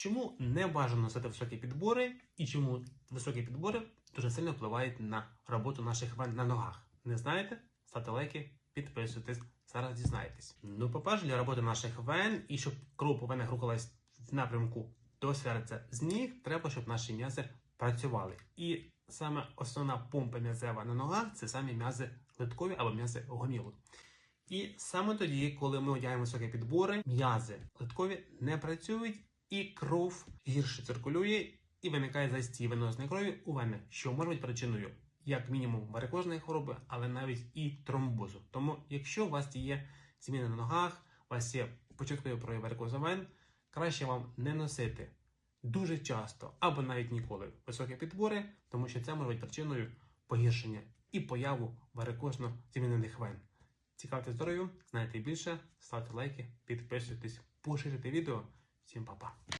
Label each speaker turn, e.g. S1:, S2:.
S1: Чому не бажано носити високі підбори і чому високі підбори дуже сильно впливають на роботу наших вен на ногах? Не знаєте? Ставте лайки, підписуйтесь, зараз дізнаєтесь. Ну, по-перше, для роботи наших вен і щоб кров по рухалась в напрямку до серця з ніг, треба, щоб наші м'язи працювали. І саме основна помпа м'язева на ногах це самі м'язи литкові або м'язи гомілу. І саме тоді, коли ми одягаємо високі підбори, м'язи литкові не працюють, і кров гірше циркулює, і виникає застій венозної крові у вени, що може бути причиною як мінімум варикозної хвороби, але навіть і тромбозу. Тому, якщо у вас є зміни на ногах, у вас є початкові прояви варикозу вен, краще вам не носити дуже часто або навіть ніколи високі підбори, тому що це може бути причиною погіршення і появу варикозно змінених вен. Цікавте здоров'ю, знайте більше, ставте лайки, підписуйтесь, поширюйте відео. 亲宝宝